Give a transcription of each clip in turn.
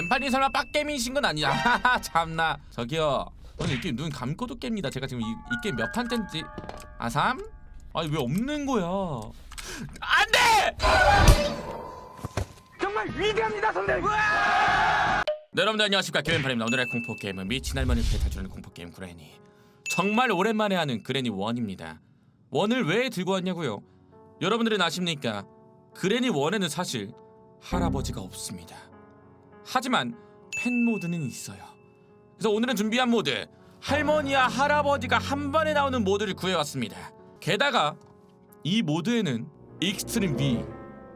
왼팔이 설마 빡게임이신 건 아니야? 하하 참나. 저기요. 저는 이 게임 눈 감고도 깹니다. 제가 지금 이, 이 게임 몇 판째인지. 아삼? 아니 왜 없는 거야? 안돼! 정말 위대합니다 선생님! 네, 여러분들 안녕하십니까. 개왼팔입니다. 오늘의 공포게임은 미친 할머니를 배타주는 공포게임 그레니. 정말 오랜만에 하는 그레니 원입니다. 원을 왜 들고 왔냐고요? 여러분들은 아십니까? 그레니 원에는 사실 할아버지가 없습니다 하지만 팬 모드는 있어요 그래서 오늘은 준비한 모드 할머니와 할아버지가 한 번에 나오는 모드를 구해왔습니다 게다가 이 모드에는 익스트림 V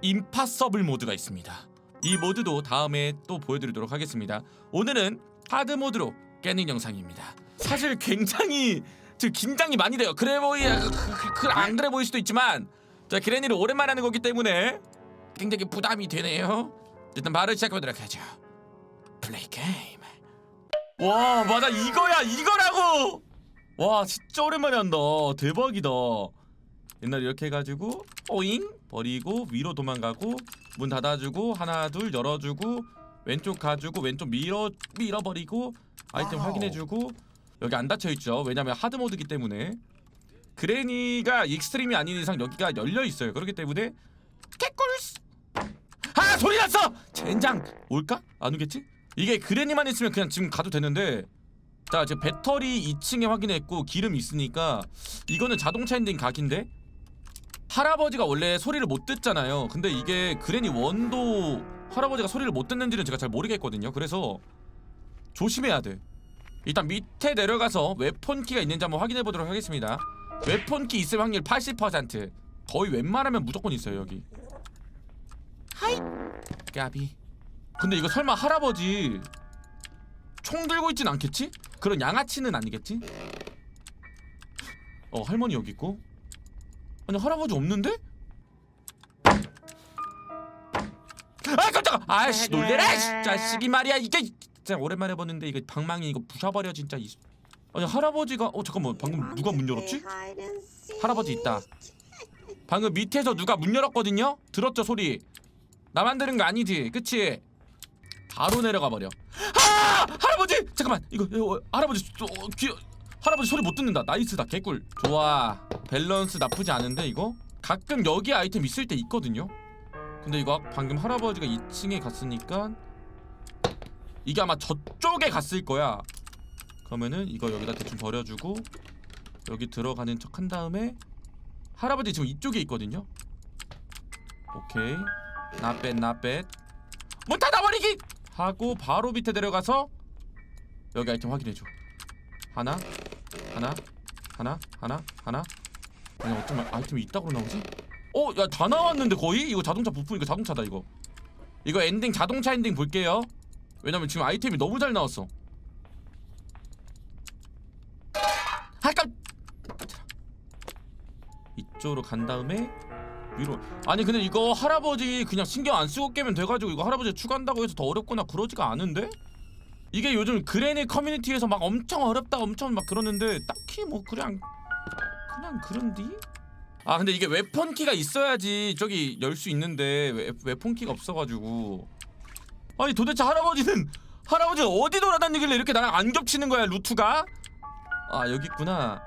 임파서블 모드가 있습니다 이 모드도 다음에 또 보여드리도록 하겠습니다. 오늘은 하드 모드로 깨는 영상입니다. 사실 굉장히 지금 긴장이 많이 돼요. 그래 보이 그안 그래 보일 수도 있지만 자 그레니를 오랜만에 하는 거기 때문에 굉장히 부담이 되네요. 일단 바로 시작해보도록 하죠. 플레이 게임. 와 맞아 이거야 이거라고. 와 진짜 오랜만에 한다. 대박이다. 옛날 이렇게 해가지고 오잉 버리고 위로 도망가고 문 닫아주고 하나 둘 열어주고 왼쪽 가주고 왼쪽 밀어 밀어버리고 아이템 와우. 확인해주고 여기 안 닫혀 있죠 왜냐면 하드 모드기 때문에 그레니가 익스트림이 아닌 이상 여기가 열려 있어요 그렇기 때문에 개꿀스 아 소리 났어 젠장 올까 안 오겠지 이게 그레니만 있으면 그냥 지금 가도 되는데 자 지금 배터리 2층에 확인했고 기름 있으니까 이거는 자동차 엔딩 각인데 할아버지가 원래 소리를 못 듣잖아요. 근데 이게 그레니 원도 할아버지가 소리를 못 듣는지는 제가 잘 모르겠거든요. 그래서 조심해야 돼. 일단 밑에 내려가서 웨폰 키가 있는지 한번 확인해 보도록 하겠습니다. 웨폰 키 있을 확률 80%. 거의 웬만하면 무조건 있어요 여기. 하이. 까비. 근데 이거 설마 할아버지 총 들고 있진 않겠지? 그런 양아치는 아니겠지? 어 할머니 여기 있고 아니 할아버지 없는데? 아 깜짝아! 아씨 놀래라! 씨, 자식이 말이야 이게 진짜 오랜만에 봤는데 이거 방망이 이거 부셔버려 진짜 이 아니 할아버지가 어 잠깐만 방금 누가 문 열었지? 할아버지 있다 방금 밑에서 누가 문 열었거든요? 들었죠 소리 나만 들은 거 아니지? 그치? 바로 내려가 버려. 아! 할아버지! 잠깐만 이거, 이거 할아버지 어, 귀 할아버지 소리 못 듣는다. 나이스다 개꿀. 좋아. 밸런스 나쁘지 않은데 이거? 가끔 여기 아이템 있을 때 있거든요? 근데 이거 방금 할아버지가 2층에 갔으니까 이게 아마 저쪽에 갔을 거야. 그러면은 이거 여기다 대충 버려주고 여기 들어가는 척 한 다음에 할아버지 지금 이쪽에 있거든요? 오케이 나빼 나빼 문 닫아버리기! 하고 바로 밑에 내려가서 여기 아이템 확인해줘. 하나 하나 하나 하나 하나. 아니 어쩌면 아이템이 이따구로 나오지? 어? 야 다 나왔는데 거의? 이거 자동차 부품 이거 자동차다 이거. 이거 엔딩 자동차 엔딩 볼게요. 왜냐면 지금 아이템이 너무 잘 나왔어. 할까 이쪽으로 간 다음에 위로 아니 근데 이거 할아버지 그냥 신경 안 쓰고 깨면 돼가지고 이거 할아버지 추가한다고 해서 더 어렵거나 그러지가 않은데? 이게 요즘 그레니 커뮤니티에서 막 엄청 어렵다 엄청 막 그러는데 딱히 뭐 그냥 그냥 그런디? 아 근데 이게 웨폰 키가 있어야지 저기 열 수 있는데 웨, 웨폰 키가 없어가지고 아니 도대체 할아버지는 할아버지가 어디 돌아다니길래 이렇게 나랑 안 겹치는 거야 루트가? 아 여기 있구나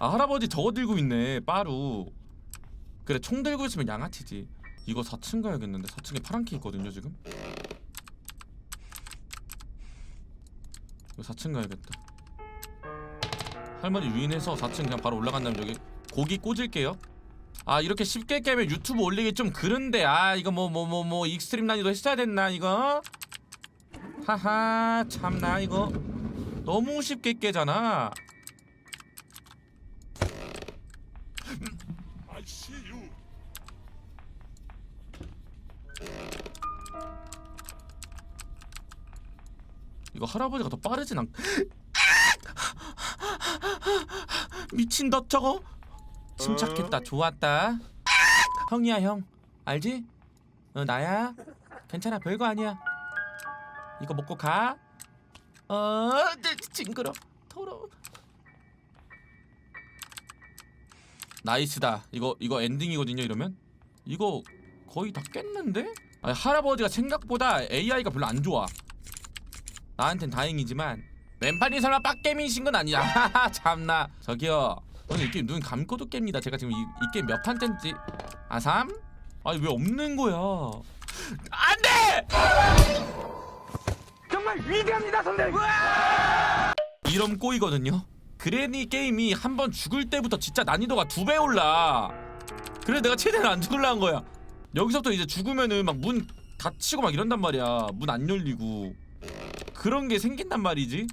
아 할아버지 저거 들고 있네 빠루 그래 총 들고 있으면 양아치지. 이거 4층 가야겠는데. 4층에 파란 키 있거든요 지금. 이거 4층 가야겠다. 할머니 유인해서 4층 그냥 바로 올라간 다음에 여기 고기 꽂을게요. 아 이렇게 쉽게 깨면 유튜브 올리기 좀 그런데. 아 이거 뭐 뭐 뭐뭐 익스트림 난이도 했어야 됐나 이거? 하하 참나 이거. 너무 쉽게 깨잖아 이거 할아버지가 더 빠르진 않 미친 너 저거? 침착했다 좋았다. 형이야 형. 알지? 어 나야? 괜찮아 별거 아니야. 이거 먹고 가. 어, 네, 징그러 더러워 나이스다 이거 이거 엔딩이거든요 이러면 이거 거의 다 깼는데? 아니, 할아버지가 생각보다 AI가 별로 안 좋아 나한텐 다행이지만 왼팔이 설마 빡게임이신 건 아니야 하하 참나 저기요 저는 이 게임 눈 감고도 깹니다 제가 지금 이, 이 게임 몇 판째인지 아 3? 아니 왜 없는 거야 안돼! 정말 위대합니다, 선생님. 이런 꼬이거든요. 그래니 게임이 한 번 죽을 때부터 진짜 난이도가 두 배 올라. 그래 내가 최대한 안 죽으려 한 거야. 여기서부터 이제 죽으면은 막 문 닫히고 막 이런단 말이야. 문 안 열리고 그런 게 생긴단 말이지.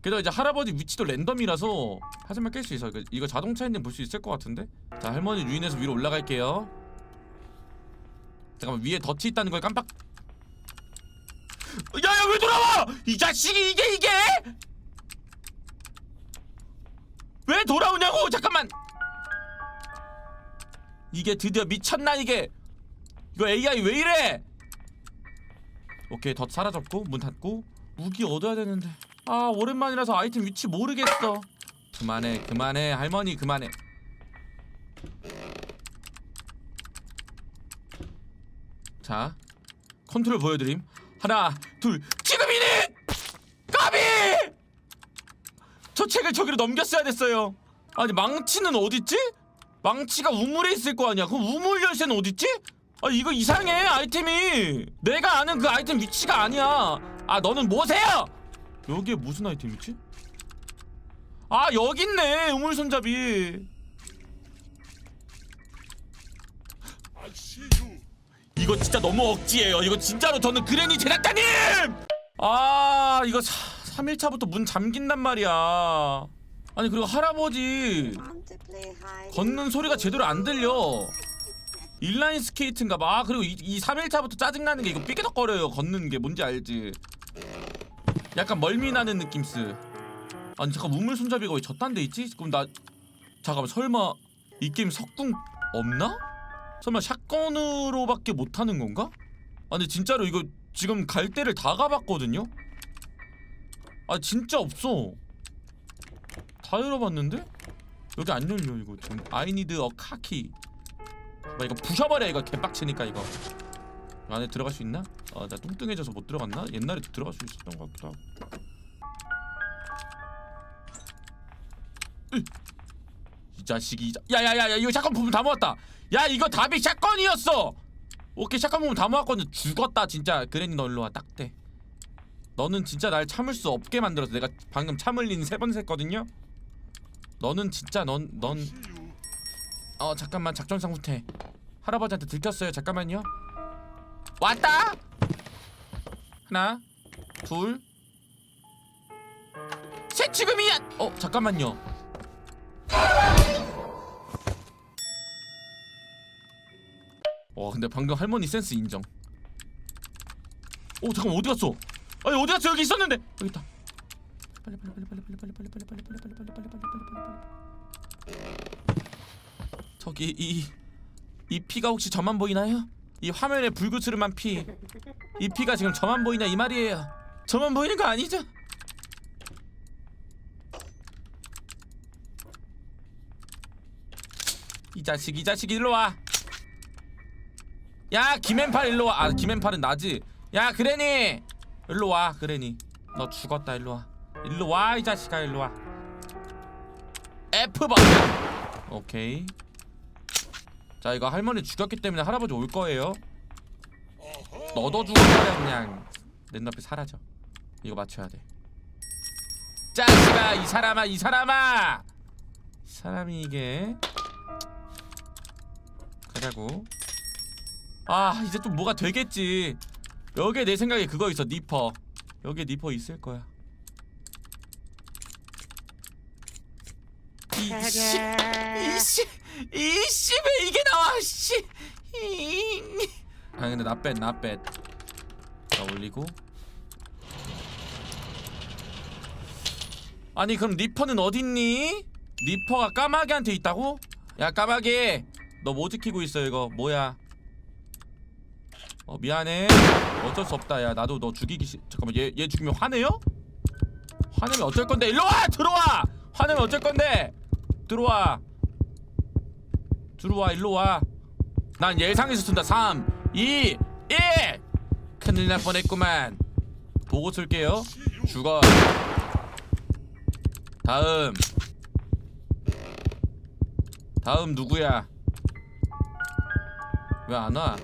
게다가 이제 할아버지 위치도 랜덤이라서 하지만 깰 수 있어. 이거, 이거 자동차 엔진 볼수 있을 것 같은데. 자 할머니 유인해서 위로 올라갈게요. 잠깐만 위에 덫이 있다는 걸 깜빡. 야야 왜 돌아와? 이 자식이 이게 이게? 왜 돌아오냐고! 잠깐만! 이게 드디어 미쳤나 이게? 이거 AI 왜 이래? 오케이 덧 사라졌고 문 닫고. 무기 얻어야 되는데. 아 오랜만이라서 아이템 위치 모르겠어. 그만해 그만해. 할머니 그만해. 자 컨트롤 보여드림. 하나 둘 지금이니 까비 저 책을 저기로 넘겼어야 됐어요. 아니 망치는 어딨지? 망치가 우물에 있을 거 아니야. 그럼 우물 열쇠는 어딨지? 아 이거 이상해 아이템이. 내가 아는 그 아이템 위치가 아니야. 아 너는 뭐세요? 여기에 무슨 아이템 있지? 아 여기 있네 우물 손잡이. 이거 진짜 너무 억지예요. 이거 진짜로 저는 그레니 제작자님. 아 이거 3일차부터 문 잠긴단 말이야. 아니 그리고 할아버지 걷는 소리가 제대로 안 들려. 인라인 스케이트인가 봐. 아, 그리고 이, 이 3일차부터 짜증나는 게 이거 삐개덕거려요. 걷는 게 뭔지 알지? 약간 멀미 나는 느낌스. 아니 잠깐 우물 손잡이가 왜 저딴 데 있지? 그럼 나 잠깐만 설마 이 게임 석궁 없나? 설마 샷건으로밖에 못 하는 건가? 아니 진짜로 이거 지금 갈 데를 다 가봤거든요. 아 진짜 없어. 다 열어봤는데 여기 안 열려 이거 지금. I need a 카키. 나 이거 부셔버려 이거 개빡치니까 이거. 안에 들어갈 수 있나? 아나 뚱뚱해져서 못 들어갔나? 옛날에도 들어갈 수 있었던 것 같기도 하고. 으이. 이 자식이. 야야야야 이거 샷건 부분 다 모았다. 야 이거 답이 샷건이었어. 오케이 샷건 부분 다 모았거든. 죽었다 진짜. 그래니 너 일로 와 딱대. 너는 진짜 날 참을 수 없게 만들어서 내가 방금 참을린 세번 셌거든요. 너는 진짜 넌 넌 어 잠깐만 작전상 후퇴. 할아버지한테 들켰어요. 잠깐만요. 왔다. 하나, 둘, 셋 지금이야. 어 잠깐만요. 와 근데 방금 할머니 센스 인정. 오 잠깐 어디 갔어? 아니 어디 갔어? 여기 있었는데 여기 있다. 빨리 빨리 빨리 빨리 빨리 빨리 빨리 빨리 빨리 빨리 빨리 빨리 빨리 빨리 빨리 저기 이 이 피가 혹시 저만 보이나요? 이 화면에 불그스름한 피. 이 피가 지금 저만 보이냐 이 말이에요. 저만 보이는 거 아니죠? 이 자식 이 자식 일로 와. 야 김앤팔 일로 와. 아 김앤팔은 나지. 야 그래니 일로 와 그래니. 너 죽었다 일로 와. 일로 와 이 자식아 일로 와. F 버튼. 오케이. 자 이거 할머니 죽였기 때문에 할아버지 올 거예요. 너도 죽어야 그냥 내 눈앞에 사라져. 이거 맞춰야 돼. 자식아 이 사람아 이 사람아. 이 사람이 이게 가자고. 아 이제 좀 뭐가 되겠지. 여기에 내 생각에 그거 있어 니퍼. 여기에 니퍼 있을 거야. 이씨 이씨 이씨 왜 이게 나와 씨. 이. 아 근데 나뱃 나뱃. 자 올리고. 아니 그럼 니퍼는 어딨니? 니퍼가 까마귀한테 있다고? 야 까마귀 너 뭐 지키고 있어 이거 뭐야 어 미안해. 어쩔 수 없다 야. 나도 너 죽이기 싫 잠깐만 얘 얘 죽이면 화내요? 화내면 어쩔 건데? 일로 와! 들어와! 화내면 어쩔 건데? 들어와. 들어와 일로 와난 예상에서 쓴다. 3 2 1 큰일 날 뻔했구만. 보고 쓸게요. 죽어. 다음. 다음 누구야? 왜 안 와?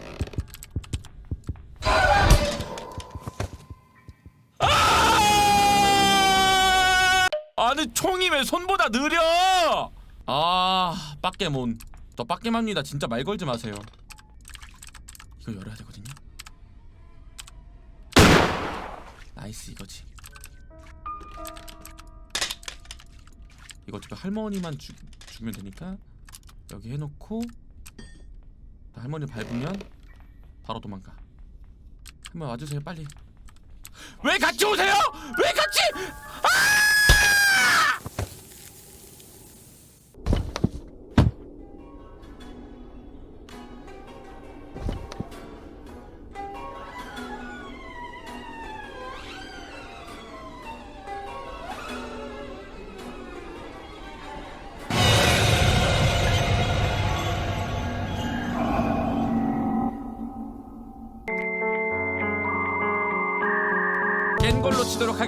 아! 아니 총이 왜 손보다 느려? 아 빡게몬. 저 빡게맙니다. 진짜 말 걸지 마세요. 이거 열어야 되거든요. 나이스 이거지. 이거 어차피 할머니만 죽, 죽으면 되니까 여기 해놓고 할머니 밟으면 바로 도망가. 한번 와주세요 빨리. 왜 같이 오세요? 왜 같이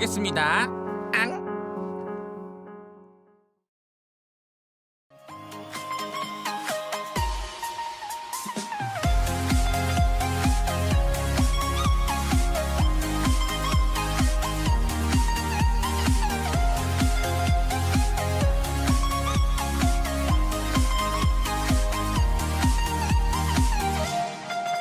하겠습니다